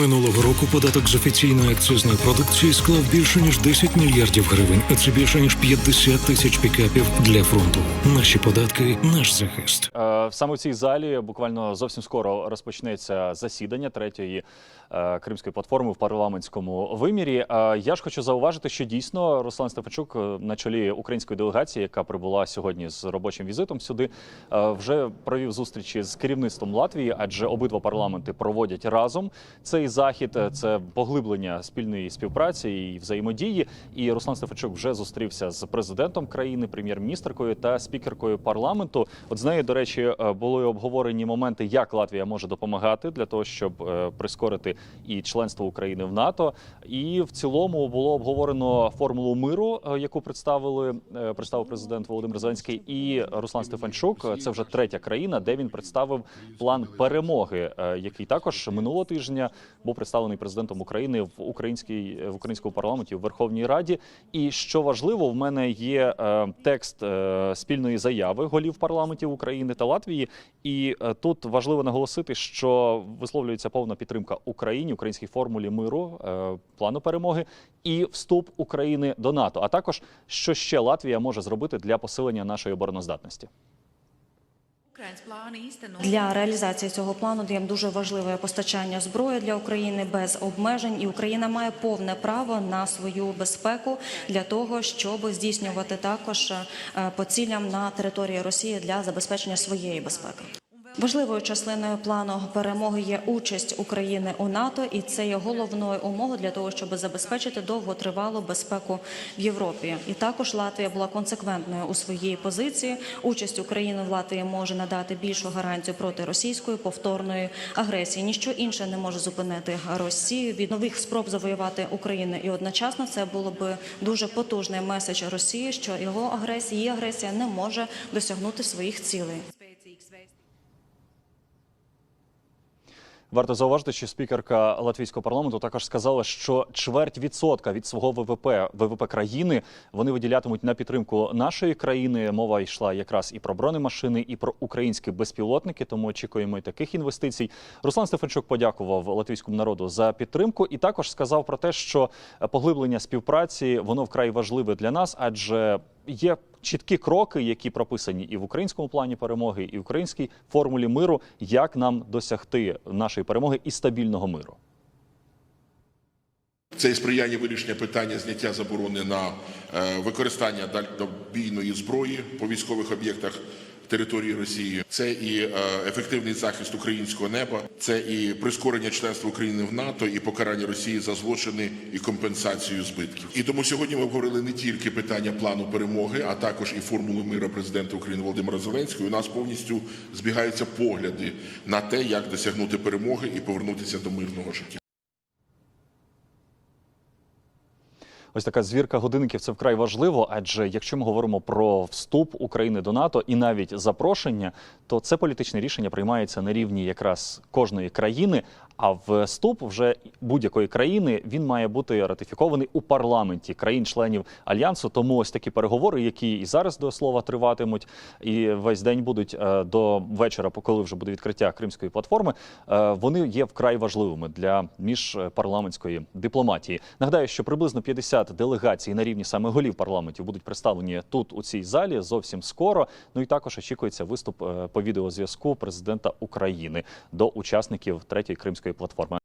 Минулого року податок з офіційної акцизної продукції склав більше ніж 10 мільярдів гривень, а це більше ніж 50 тисяч пікапів для фронту. Наші податки, наш захист. Саме в цій залі буквально зовсім скоро розпочнеться засідання третьої е, кримської платформи в парламентському вимірі. Е, Я ж хочу зауважити, що дійсно Руслан Стефанчук е, на чолі української делегації, яка прибула сьогодні з робочим візитом сюди, вже провів зустрічі з керівництвом Латвії, адже обидва парламенти проводять разом цей захід. Е, Це поглиблення спільної співпраці і взаємодії. І Руслан Стефанчук вже зустрівся з президентом країни, прем'єр-міністркою та спікеркою парламенту. От з нею, до речі, е, були обговорені моменти, як Латвія може допомагати для того, щоб е, прискорити і членство України в НАТО. І в цілому було обговорено формулу миру, яку представили представив президент Володимир Зеленський і Руслан Стефанчук. Це вже третя країна, де він представив план перемоги, який також минулого тижня був представлений президентом України в українській в українському парламенті в Верховній Раді. І що важливо, в мене є е, текст е, спільної заяви голів парламентів України та Латвії. І е, тут важливо наголосити, що висловлюється повна підтримка Україні, українській формулі миру, е, плану перемоги і вступ України до НАТО. А також що ще Латвія може зробити для посилення нашої обороноздатності. Для реалізації цього плану є дуже важливе постачання зброї для України без обмежень, і Україна має повне право на свою безпеку для того, щоб здійснювати також е, по цілям на території Росії для забезпечення своєї безпеки. Важливою частиною плану перемоги є участь України у НАТО, і це є головною умовою для того, щоб забезпечити довготривалу безпеку в Європі. І також Латвія була консеквентною у своїй позиції. Участь України в Латвії може надати більшу гарантію проти російської повторної агресії. Ніщо інше не може зупинити Росію від нових спроб завоювати Україну. І одночасно це було би дуже потужний меседж Росії, що його агресія, її агресія не може досягнути своїх цілей. Варто зауважити, що спікерка латвійського парламенту також сказала, що чверть відсотка від свого ВВП ВВП країни вони виділятимуть на підтримку нашої країни. Мова йшла якраз і про бронемашини, і про українські безпілотники. Тому очікуємо і таких інвестицій. Руслан Стефанчук подякував латвійському народу за підтримку і також сказав про те, що поглиблення співпраці воно вкрай важливе для нас, адже є чіткі кроки, які прописані і в українському плані перемоги, і в українській формулі миру, як нам досягти нашої перемоги і стабільного миру. Це і сприяння вирішення питання зняття заборони на е, використання дальнобійної зброї по військових об'єктах території Росії. Це і е, ефективний захист українського неба, це і прискорення членства України в НАТО, і покарання Росії за злочини і компенсацію збитків. І тому сьогодні ми обговорили не тільки питання плану перемоги, а також і формули миру президента України Володимира Зеленського. У нас повністю збігаються погляди на те, як досягнути перемоги і повернутися до мирного життя. Ось така звірка годинників це вкрай важливо, адже якщо ми говоримо про вступ України до НАТО і навіть запрошення, то це політичне рішення приймається на рівні якраз кожної країни. А вступ вже будь-якої країни він має бути ратифікований у парламенті країн-членів альянсу. Тому ось такі переговори, які і зараз до слова триватимуть, і весь день будуть е, до вечора, коли вже буде відкриття кримської платформи. е, Вони є вкрай важливими для міжпарламентської дипломатії. Нагадаю, що приблизно 50 делегацій на рівні саме голів парламентів будуть представлені тут у цій залі зовсім скоро. Ну і також очікується виступ е, по відеозв'язку президента України до учасників третьої кримської платформи.